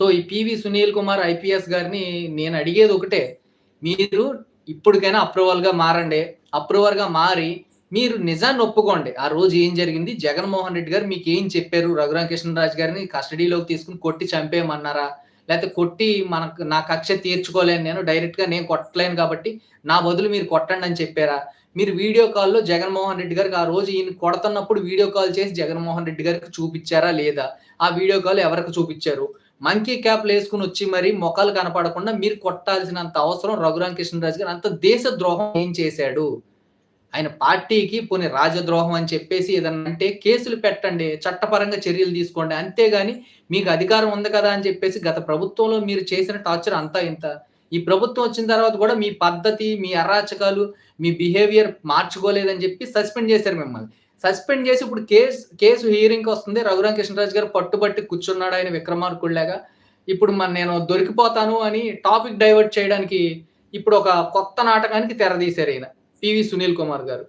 So ఈ PV Sunil Kumar IPS గారిని నేను అడిగేది ఒకటే. మీరు ఇప్పటికైనా అప్రూవల్గా మారండి. అప్రూవర్గా మారి మీరు నిజాన్ని ఒప్పుకోండి. ఆ రోజు ఏం జరిగింది? జగన్మోహన్ రెడ్డి గారు మీకు ఏం చెప్పారు? రఘురామ కృష్ణరాజు గారిని కస్టడీలోకి తీసుకుని కొట్టి చంపేయమన్నారా? లేకపోతే కొట్టి మనకు నా కక్ష తీర్చుకోలేను నేను డైరెక్ట్గా నేను కొట్టలేను కాబట్టి నా బదులు మీరు కొట్టండి అని చెప్పారా? మీరు వీడియో కాల్లో జగన్మోహన్ రెడ్డి గారికి ఆ రోజు ఈయన కొడుతున్నప్పుడు వీడియో కాల్ చేసి జగన్మోహన్ రెడ్డి గారికి చూపించారా లేదా? ఆ వీడియో కాల్ ఎవరికి చూపించారు? మంకీ క్యాప్లు వేసుకుని వచ్చి మరి మొఖాలు కనపడకుండా మీరు కొట్టాల్సినంత అవసరం రఘురామ కృష్ణరాజు గారు. అంత దేశ ద్రోహం ఏం చేశాడు? ఆయన పార్టీకి పోనీ రాజద్రోహం అని చెప్పేసి ఏదన్నా అంటే కేసులు పెట్టండి చట్టపరంగా చర్యలు తీసుకోండి. అంతేగాని మీకు అధికారం ఉంది కదా అని చెప్పేసి గత ప్రభుత్వంలో మీరు చేసిన టార్చర్ అంతా ఇంత. ఈ ప్రభుత్వం వచ్చిన తర్వాత కూడా మీ పద్ధతి మీ అరాచకాలు మీ బిహేవియర్ మార్చుకోలేదని చెప్పి సస్పెండ్ చేశారు మిమ్మల్ని. సస్పెండ్ చేసి ఇప్పుడు కేసు కేసు హియరింగ్ వస్తుంది. రఘురామ కృష్ణరాజు గారు పట్టుబట్టి కూర్చున్నాడు ఆయన విక్రమార్కుడిలాగా ఇప్పుడు మన నేను దొరికిపోతాను అని టాపిక్ డైవర్ట్ చేయడానికి ఇప్పుడు ఒక కొత్త నాటకానికి తెరదీశారు ఈయన. పివి సునీల్ కుమార్ గారు.